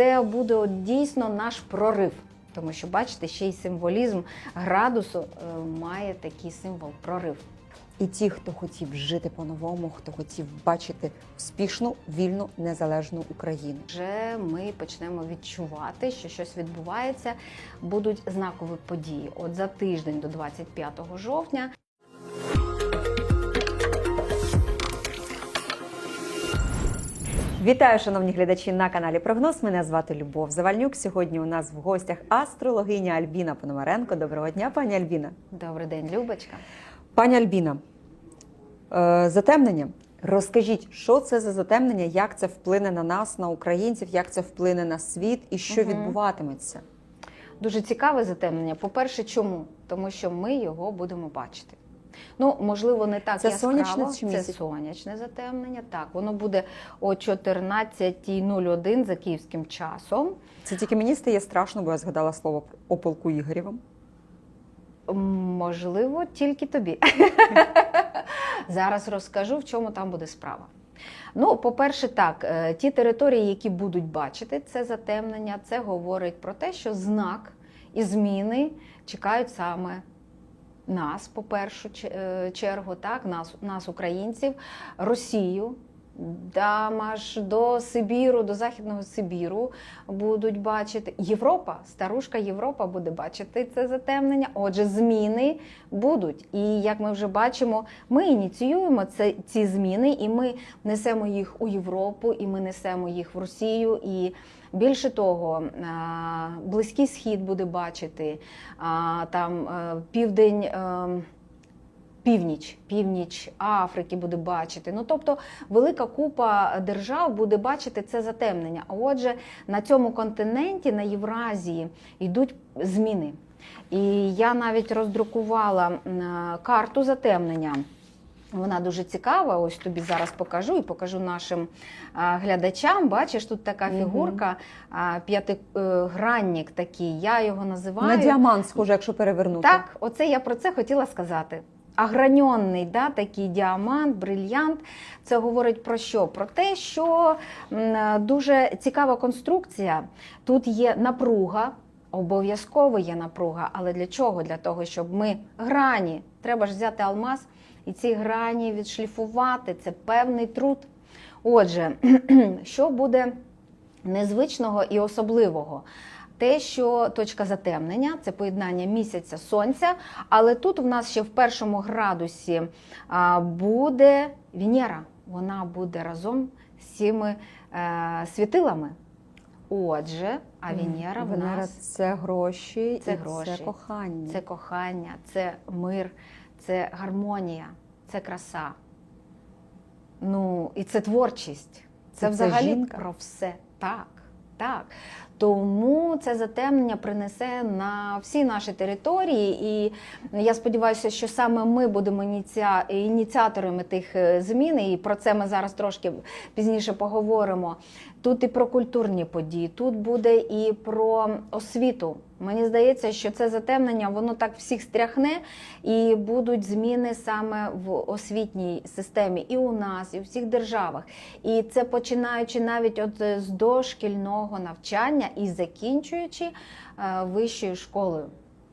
це буде от дійсно наш прорив. Тому що, бачите, ще й символізм градусу е, має такий символ прорив. І ті, хто хотів жити по-новому, хто хотів бачити успішну, вільну, незалежну Україну. Вже ми почнемо відчувати, що щось відбувається. Будуть знакові події. От за тиждень до 25 жовтня Вітаю, шановні глядачі на каналі Прогноз. Мене звати Любов Завальнюк. Сьогодні у нас в гостях астрологиня Альбіна Пономаренко. Доброго дня, пані Альбіна. добрий день, Любочка. Пані Альбіна, е, затемнення. Розкажіть, що це за затемнення, як це вплине на нас, на українців, як це вплине на світ і що Мгм. відбуватиметься? Дуже цікаве затемнення. По-перше, чому? Тому що ми його будемо бачити. Ну, можливо, не так Це яскраво. сонячне чи Це сонячне затемнення. Так, воно буде о 14.01 за київським часом. Це тільки мені стає страшно, бо я згадала слово о полку Ігорєвому. М, Можливо, тільки тобі. Зараз розкажу, в чому там буде справа. Ну, по-перше, так, е, ті території, які будуть бачити це затемнення, це говорить про те, що знак і зміни чекають саме нас, по першу е, чергу, так, нас, нас, українців, Росію. Там аж до Сибіру, до Західного Сибіру будуть бачити. Європа, старушка Європа буде бачити це затемнення. Отже, зміни будуть. І як ми вже бачимо, ми ініціюємо це, ці зміни, і ми несемо їх у Європу, і ми несемо їх в Росію. І більше того, Близький Схід буде бачити, там е, південь. е, Північ, північ Африки буде бачити. Ну тобто велика купа держав буде бачити це затемнення. А отже, на цьому континенті, на Євразії, йдуть зміни. І я навіть роздрукувала е, карту затемнення. Вона дуже цікава. Ось тобі зараз покажу і покажу нашим а, глядачам. Бачиш, тут така фігурка, а, п'ятигранник такий. Я його називаю. На діамант, схоже, якщо перевернути. Так, оце я про це хотіла сказати. Аграньонний, да, такий діамант, брильянт. Це говорить про що? Про те, що м, дуже цікава конструкція. Тут є напруга, обов'язково є напруга. Але для чого? Для того, щоб ми грані. Треба ж взяти алмаз і ці грані відшліфувати. Це певний труд. Отже, що буде незвичного і особливого? Те, що точка затемнення це поєднання місяця сонця, але тут в нас ще в першому градусі буде Венера. Вона буде разом з цими е, світилами. Отже, а Венера в Венера нас це гроші, Це і гроші. це кохання. це кохання, це мир, це гармонія, це краса. Ну, і це творчість. Це, Це взагалі жінка? про все. Так, так. Тому це затемнення принесе на всі наші території, і я сподіваюся, що саме ми будемо ініціа... ініціаторами тих е, змін, і про це ми зараз трошки пізніше поговоримо. Тут і про культурні події, тут буде і про освіту. Мені здається, що це затемнення, воно так всіх стряхне, і будуть зміни саме в освітній системі і у нас, і у всіх державах. І це починаючи навіть от е, з дошкільного навчання і закінчуючи е, вищою школою.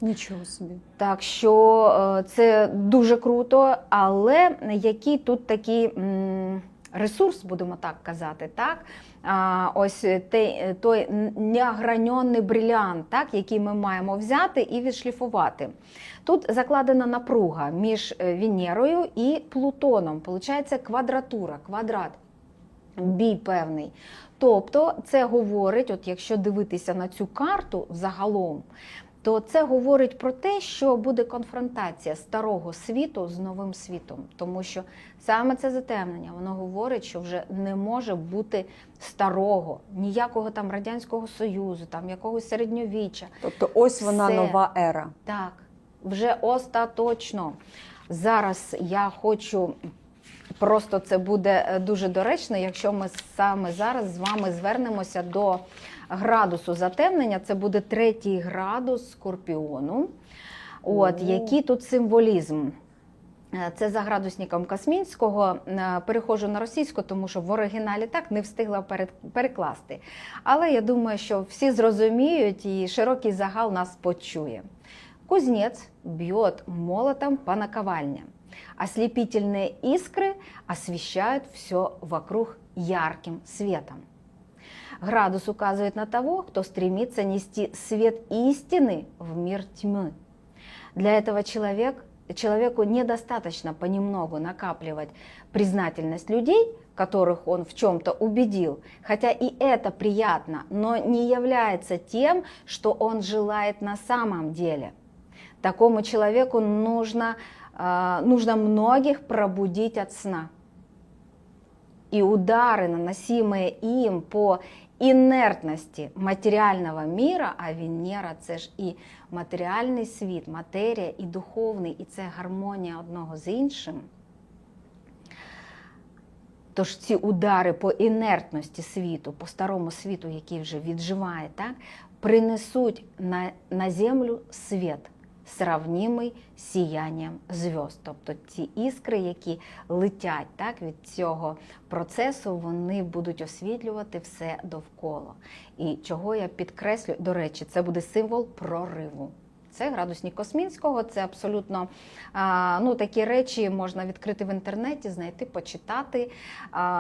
Нічого собі. Так що е, це дуже круто, але який тут такий ресурс, будемо так казати, так? Ось той, той неограньонний брилянт, так, який ми маємо взяти і відшліфувати. Тут закладена напруга між е, Венерою і Плутоном. Получається квадратура, квадрат, бій певний. Тобто це говорить, от якщо дивитися на цю карту загалом, то це говорить про те, що буде конфронтація старого світу з новим світом, тому що саме це затемнення, воно говорить, що вже не може бути старого, ніякого там радянського союзу, там якогось середньовіччя. Тобто ось вона Все. нова ера. Так, вже остаточно. Зараз я хочу. Просто це буде е, дуже доречно, якщо ми саме зараз з вами звернемося до градусу затемнення. Це буде третій градус скорпіону. От, який тут символізм? Е, Це за градусником Космінського. Е, Переходжу на російську, тому що в оригіналі так не встигла перекласти. Але я думаю, що всі зрозуміють і широкий загал нас почує. Кузнец бьет молотом по наковальне. Ослепительные искры освещают все вокруг ярким светом. Градус указывает на того, кто стремится нести свет истины в мир тьмы. Для этого человек, человеку недостаточно понемногу накапливать признательность людей, которых он в чем-то убедил, хотя и это приятно, но не является тем, что он желает на самом деле. Такому человеку нужно, э, нужно многих пробудить от сна. И удары, наносимые им по інертності матеріального міра, а Венера це ж і матеріальний світ, матерія, і духовний, і це гармонія одного з іншим. Тож ці удари по інертності світу, по старому світу, який вже відживає, так, принесуть на, на землю світ, сравнімий сіянням зв'язд. Тобто ці іскри, які летять так, від цього процесу, вони будуть освітлювати все довкола. І чого я підкреслю, до речі, це буде символ прориву. Це градусник Космінського, це абсолютно ну, такі речі можна відкрити в інтернеті, знайти, почитати.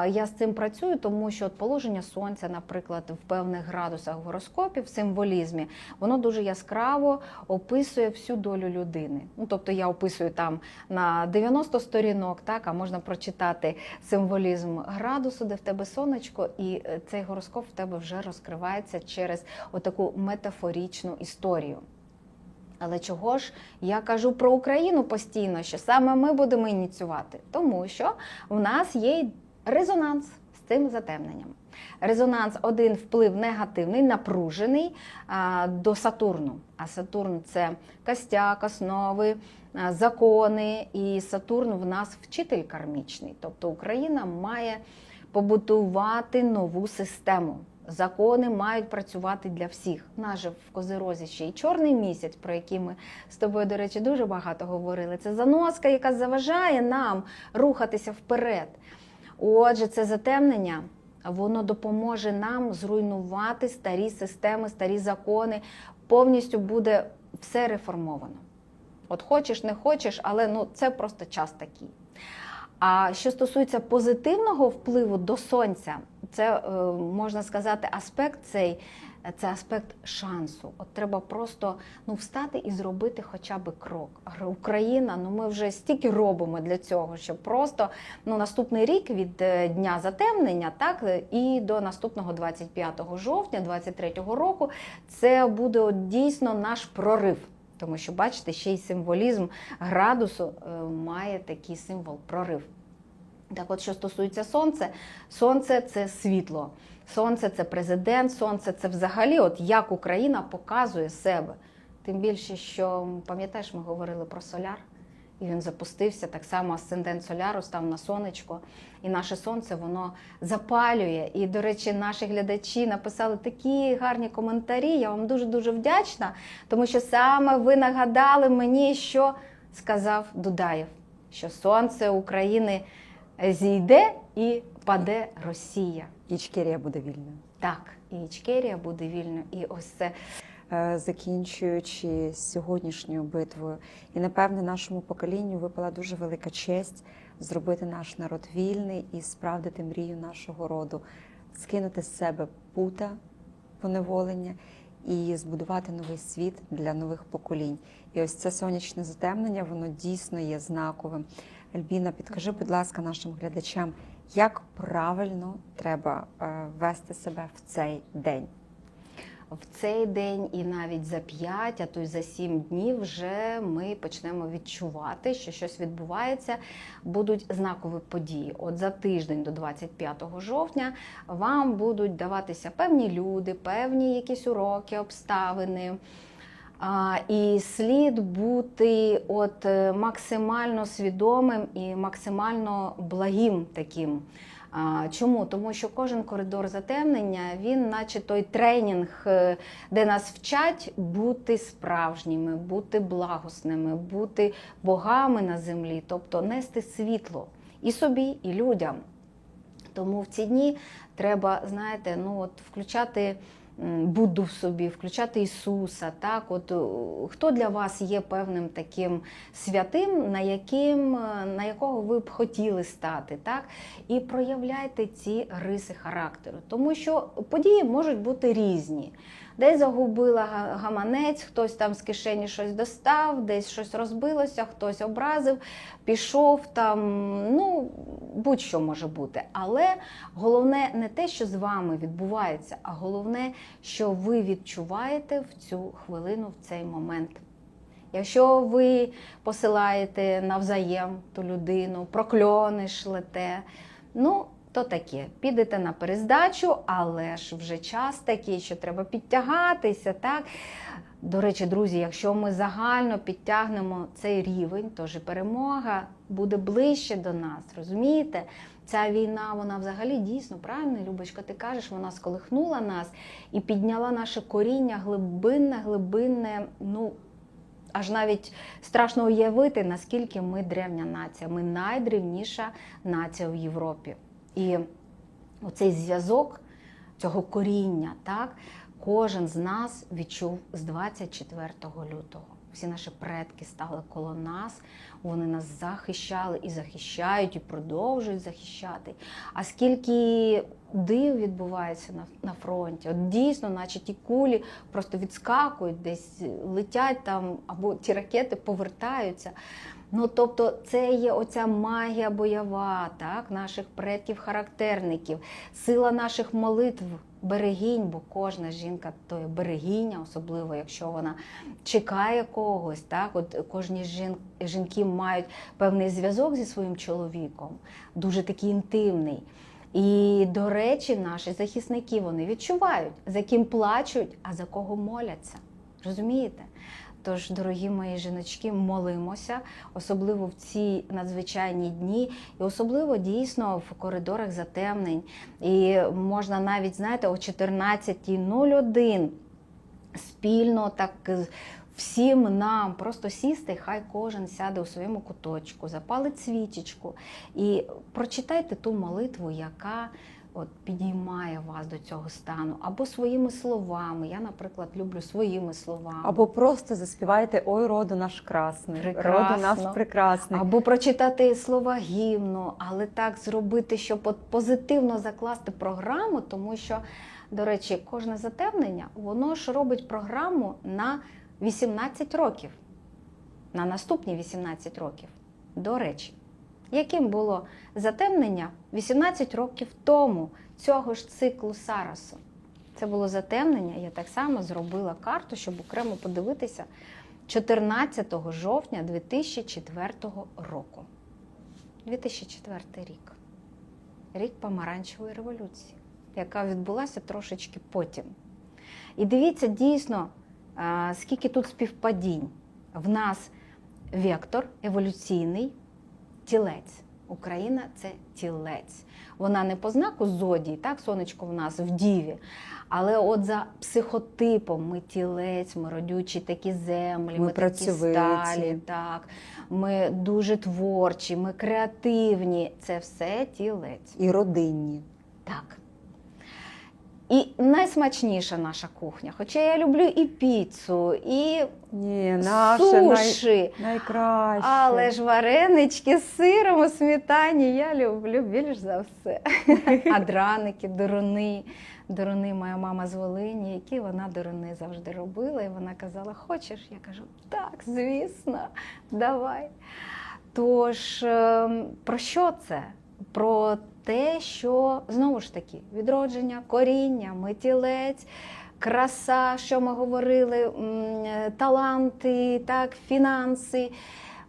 Я з цим працюю, тому що от положення сонця, наприклад, в певних градусах в гороскопі, в символізмі, воно дуже яскраво описує всю долю людини. Ну, тобто я описую там на 90 сторінок, так, а можна прочитати символізм градусу, де в тебе сонечко, і е, цей гороскоп в тебе вже розкривається через отаку метафорічну історію. Але чого ж я кажу про Україну постійно, що саме ми будемо ініціювати? Тому що в нас є резонанс з цим затемненням. Резонанс один вплив негативний, напружений до Сатурну. А Сатурн це костяк, основи, закони. І Сатурн в нас вчитель кармічний. Тобто Україна має побудувати нову систему. Закони мають працювати для всіх. У нас же в Козирозі ще й чорний місяць, про який ми з тобою, до речі, дуже багато говорили. Це заноска, яка заважає нам рухатися вперед. Отже, це затемнення, воно допоможе нам зруйнувати старі системи, старі закони. Повністю буде все реформовано. От хочеш, не хочеш, але ну, це просто час такий. А що стосується позитивного впливу до сонця, це е, можна сказати, аспект цей це аспект шансу. От треба просто ну, встати і зробити хоча б крок. Україна, ну ми вже стільки робимо для цього, що просто ну, наступний рік від е, дня затемнення, так е, і до наступного 25 жовтня 23 року, це буде от, дійсно наш прорив. Тому що, бачите, ще й символізм градусу е, має такий символ прорив. Так от, що стосується сонця, сонце це світло, сонце це президент, сонце це взагалі, от як Україна показує себе. Тим більше, що пам'ятаєш, ми говорили про соляр, і він запустився. Так само асцендент соляру став на сонечко, і наше сонце воно запалює. І, до речі, наші глядачі написали такі гарні коментарі. Я вам дуже дуже вдячна, тому що саме ви нагадали мені, що сказав Дудаєв, що сонце України зійде і паде Росія. Ічкерія буде вільною. Так, і Ічкерія буде вільною, і ось це Закінчуючи сьогоднішньою битвою, і напевне нашому поколінню випала дуже велика честь зробити наш народ вільний і справдити мрію нашого роду, скинути з себе пута поневолення і збудувати новий світ для нових поколінь. І ось це сонячне затемнення, воно дійсно є знаковим. Альбіна, підкажи, будь ласка, нашим глядачам, як правильно треба е, вести себе в цей день. В цей день і навіть за 5, а то й за 7 днів вже ми почнемо відчувати, що щось відбувається, будуть знакові події. От за тиждень до 25 жовтня вам будуть даватися певні люди, певні якісь уроки, обставини. А, І слід бути от е, максимально свідомим і максимально благим таким Чому? Тому що кожен коридор затемнення, він, наче той тренінг, е, де нас вчать бути справжніми, бути благосними, бути богами на землі, тобто нести світло і собі, і людям. Тому в ці дні треба, знаєте, ну от включати Будду в собі, включати Ісуса. Так, от е, хто для вас є певним таким святим, на яким, е, на якого ви б хотіли стати, так? І проявляйте ці риси характеру, тому що події можуть бути різні. Десь загубила гаманець, хтось там з кишені щось достав, десь щось розбилося, хтось образив, пішов там. Ну, будь-що може бути. Але головне не те, що з вами відбувається, а головне, що ви відчуваєте в цю хвилину, в цей момент. Якщо ви посилаєте навзаєм ту людину, прокльони шлете, ну, то таке, підете на перездачу, але ж вже час такий, що треба підтягатися. так? До речі, друзі, якщо ми загально підтягнемо цей рівень, то ж перемога буде ближче до нас, розумієте? Ця війна, вона взагалі дійсно правильно, Любочка, ти кажеш, вона сколихнула нас і підняла наше коріння глибинне, глибинне, ну, аж навіть страшно уявити, наскільки ми древня нація. Ми найдревніша нація в Європі. І оцей зв'язок цього коріння, так, кожен з нас відчув з 24 лютого. Всі наші предки стали коло нас, вони нас захищали і захищають, і продовжують захищати. А скільки див відбувається на, на фронті, от дійсно, наче ті кулі просто відскакують, десь летять там, або ті ракети повертаються. Ну, тобто, це є оця магія бойова, так, наших предків-характерників, сила наших молитв, берегінь, бо кожна жінка то є берегиня, особливо якщо вона чекає когось. Так, от кожні жін, жінки мають певний зв'язок зі своїм чоловіком, дуже такий інтимний. І, до речі, наші захисники вони відчувають, за ким плачуть, а за кого моляться. Розумієте? Тож, дорогі мої жіночки, молимося, особливо в ці надзвичайні дні, і особливо дійсно в коридорах затемнень. І можна навіть, знаєте, о 14.01 спільно так всім нам просто сісти, хай кожен сяде у своєму куточку, запалить свічечку і прочитайте ту молитву, яка от підіймає вас до цього стану, або своїми словами. Я, наприклад, люблю своїми словами. Або просто заспівайте Ой, роду наш красний, роду Прекрасно. наш прекрасний. Або прочитати слова гімну, але так зробити, щоб от позитивно закласти програму, тому що, до речі, кожне затемнення воно ж робить програму на 18 років, на наступні 18 років. До речі, яким було затемнення 18 років тому цього ж циклу Сарасу? Це було затемнення. Я так само зробила карту, щоб окремо подивитися 14 жовтня 2004 року. 2004 рік. Рік помаранчевої революції, яка відбулася трошечки потім. І дивіться дійсно, скільки тут співпадінь. В нас вектор еволюційний тілець. Україна це тілець. Вона не по знаку зодії, так, сонечко в нас в діві. Але от за психотипом ми тілець, ми родючі такі землі, Ми ми, такі сталі, так, ми дуже творчі, ми креативні. Це все тілець. І родинні. Так. І найсмачніша наша кухня. Хоча я люблю і піцу, і Ні, наше най... суші. найкраще. Але ж варенички з сиром у сметані я люблю більш за все. А драники, деруни. Деруни моя мама з Волині, які вона деруни завжди робила. І вона казала: Хочеш? Я кажу, так, звісно, давай. Тож, ем, про що це? Про те, що знову ж таки відродження, коріння, митілець, краса, що ми говорили, таланти, так, фінанси.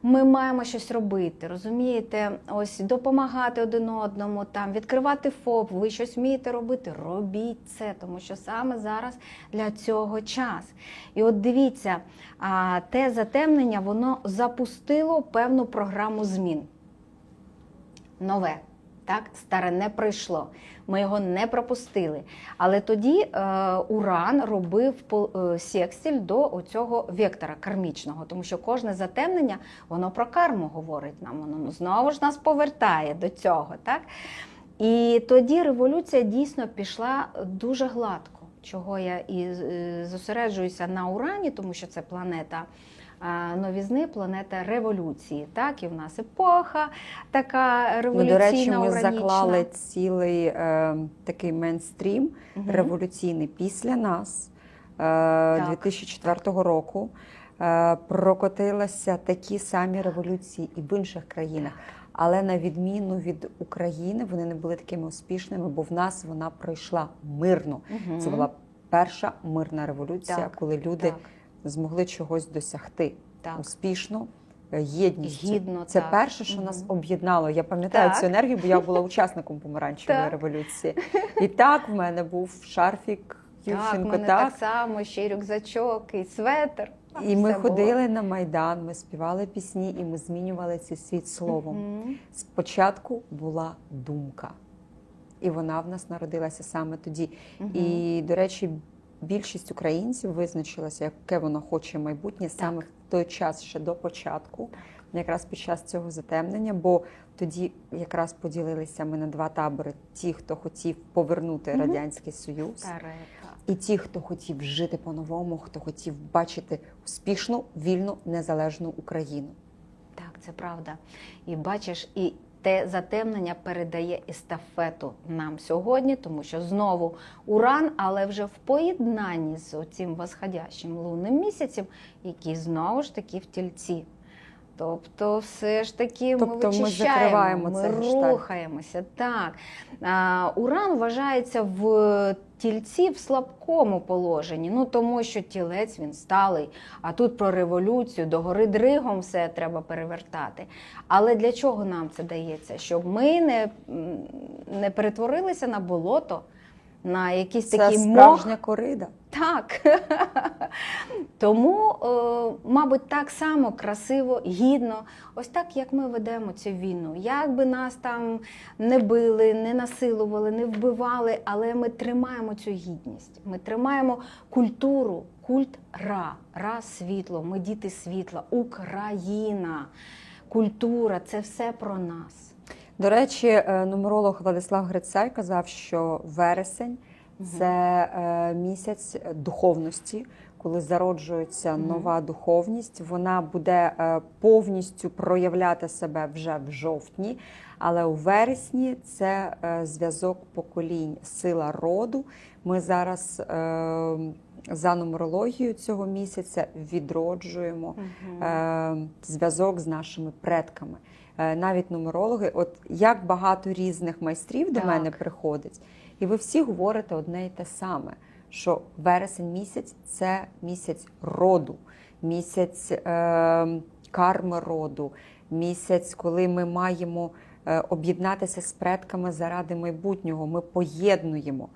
Ми маємо щось робити, розумієте? Ось допомагати один одному, там відкривати ФОП, ви щось вмієте робити, робіть це, тому що саме зараз для цього час. І от дивіться, те затемнення воно запустило певну програму змін. Нове. Так, старе не пройшло. Ми його не пропустили. Але тоді е, Уран робив е, секстиль до оцього вектора кармічного, тому що кожне затемнення воно про карму говорить нам. Воно ну, знову ж нас повертає до цього. Так? І тоді революція дійсно пішла дуже гладко, чого я і е, зосереджуюся на Урані, тому що це планета. Новізни, планета революції. Так, і в нас епоха така революційна, до речі, ми уранічна. заклали цілий е, такий мейнстрім Мгм. революційний після нас е, 2004 року. Е, прокотилися такі самі революції і в інших країнах. Але на відміну від України, вони не були такими успішними, бо в нас вона пройшла мирно. Мгм. Це була перша мирна революція, Так, коли люди так, змогли чогось досягти так. успішно, е, єдністю. Гідно, Це так. перше, що нас об'єднало. Я пам'ятаю Так. цю енергію, бо я була учасником помаранчевої революції. І так в мене був шарфік Ющенко. Так, так само, ще й рюкзачок, і светр. і ми було. ходили на майдан, ми співали пісні, і ми змінювали цей світ словом. Мгм. Спочатку була думка, і вона в нас народилася саме тоді. Мгм. І, до речі, більшість українців визначилася, яке воно хоче майбутнє саме в той час, ще до початку, якраз під час цього затемнення. Бо тоді якраз поділилися ми на два табори: ті, хто хотів повернути Мгм. радянський союз, Тарека. і ті, хто хотів жити по-новому, хто хотів бачити успішну, вільну, незалежну Україну. Так, це правда. І бачиш, і те затемнення передає естафету нам сьогодні, тому що знову уран, але вже в поєднанні з цим восходящим лунним місяцем, який знову ж таки в тільці. Тобто, все ж таки ми Тобто ми вичищаємо, ми цей гештальт. рухаємося. Так. А, уран вважається в тільці в слабкому положенні, ну тому що тілець він сталий, а тут про революцію, до гори дригом все треба перевертати. Але для чого нам це дається? Щоб ми не, не перетворилися на болото, на якийсь Це такий мох. корида. Так. Тому, е, мабуть, так само красиво, гідно, ось так, як ми ведемо цю війну. Як би нас там не били, не насилували, не вбивали, але ми тримаємо цю гідність. Ми тримаємо культуру, культ Ра, Ра світло, ми діти світла, Україна, культура це все про нас. До речі, е, нумеролог Владислав Грицай казав, що вересень це е, місяць духовності, коли зароджується нова духовність. Вона буде е, повністю проявляти себе вже в жовтні, але у вересні це зв'язок поколінь, сила роду. Ми зараз за нумерологією цього місяця відроджуємо зв'язок з нашими предками. Е, Навіть нумерологи, от як багато різних майстрів до Так. мене приходить, і ви всі говорите одне й те саме: що вересень місяць це місяць роду, місяць е, карми роду, місяць, коли ми маємо е, об'єднатися з предками заради майбутнього. Ми поєднуємо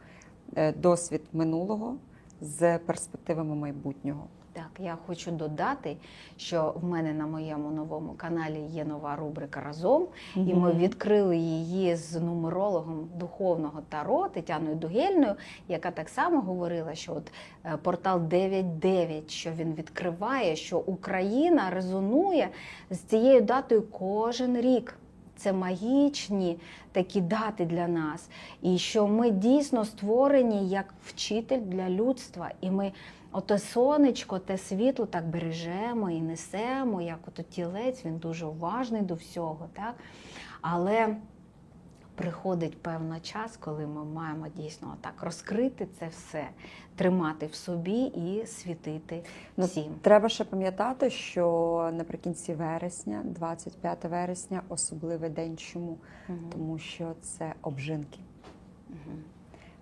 е, досвід минулого з перспективами майбутнього. Так, я хочу додати, що в мене на моєму новому каналі є нова рубрика разом, і ми відкрили її з нумерологом духовного таро Тетяною Дугельною, яка так само говорила, що от е, портал 9.9, що він відкриває, що Україна резонує з цією датою кожен рік. Це магічні такі дати для нас, і що ми дійсно створені як вчитель для людства, і ми Ото сонечко, те світло так бережемо і несемо, як ото тілець, він дуже уважний до всього. Так? Але приходить певний час, коли ми маємо дійсно так розкрити це все, тримати в собі і світити Ну, всім. Треба ще пам'ятати, що наприкінці вересня, 25 вересня, особливий день. Чому? Мгм. Тому що це обжинки. Мгм.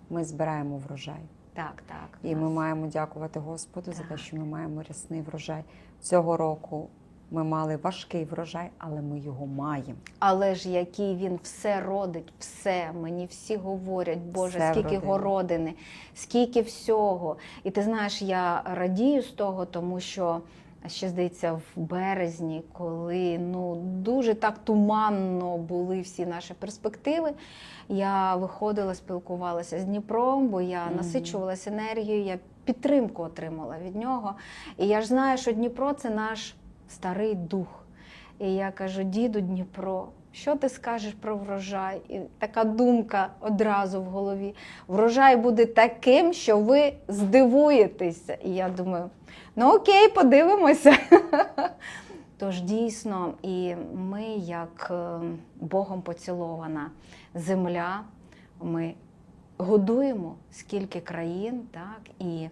Ми збираємо врожай. Так, так. І ми маємо дякувати Господу за те, що ми маємо рясний врожай. Цього року ми мали важкий врожай, але ми його маємо. Але ж який він все родить, все. Мені всі говорять, Боже, Все скільки родини. городини, скільки всього. І ти знаєш, я радію з того, тому що ще здається, в березні, коли ну дуже так туманно були всі наші перспективи. Я виходила, спілкувалася з Дніпром, бо я Мгм. насичувалася енергією, я підтримку отримала від нього. І я ж знаю, що Дніпро це наш старий дух. І я кажу: діду Дніпро, що ти скажеш про врожай? І така думка одразу в голові. Врожай буде таким, що ви здивуєтеся. І я думаю, ну окей, подивимося. Тож дійсно, і ми, як е, Богом поцілована земля, ми годуємо скільки країн, так, і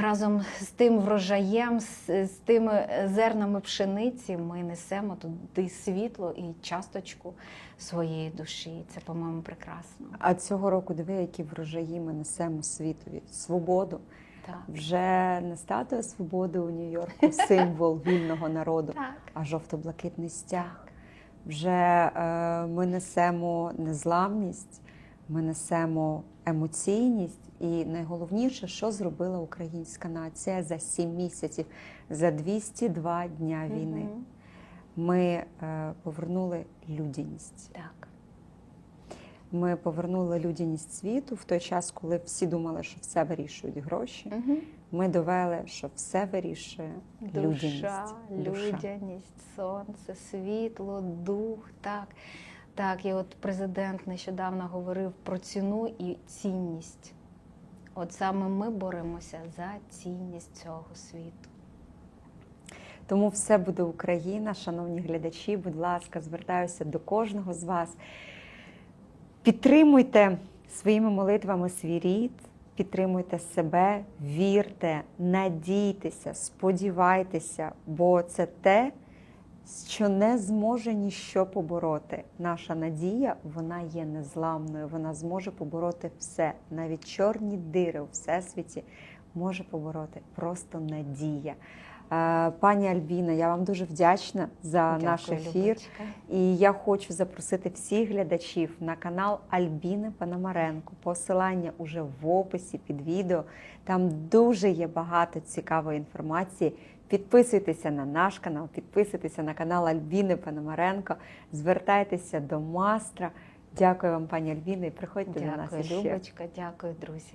разом з тим врожаєм, з, з тими зернами пшениці ми несемо туди світло і часточку своєї душі. Це, по-моєму, прекрасно. А цього року диви, які врожаї ми несемо світові. Свободу. Так. Вже не статуя свободи у Нью-Йорку, символ вільного народу, Так. а жовто-блакитний стяг. Вже е, ми несемо незламність, ми несемо емоційність, і найголовніше, що зробила українська нація за сім місяців, за 202 дня війни. Мгм. Ми е, повернули людяність. Так. Ми повернули людяність світу в той час, коли всі думали, що все вирішують гроші. Угу. Ми довели, що все вирішує Душа, людяність. людяність, сонце, світло, дух. Так. Так, і от президент нещодавно говорив про ціну і цінність. От саме ми боремося за цінність цього світу. Тому все буде Україна, шановні глядачі. Будь ласка, звертаюся до кожного з вас. Підтримуйте своїми молитвами свій рід, підтримуйте себе, вірте, надійтеся, сподівайтеся, бо це те, що не зможе ніщо побороти. Наша надія вона є незламною, вона зможе побороти все, навіть чорні дири у всесвіті може побороти просто надія. Е, Пані Альбіна, я вам дуже вдячна за наш ефір. Любочка. І я хочу запросити всіх глядачів на канал Альбіни Пономаренко. Посилання уже в описі під відео. Там дуже є багато цікавої інформації. Підписуйтеся на наш канал, підписуйтеся на канал Альбіни Пономаренко, звертайтеся до майстра. Дякую вам, пані Альбіна, і приходьте до нас Дякую, ще. Любочка, дякую, друзі.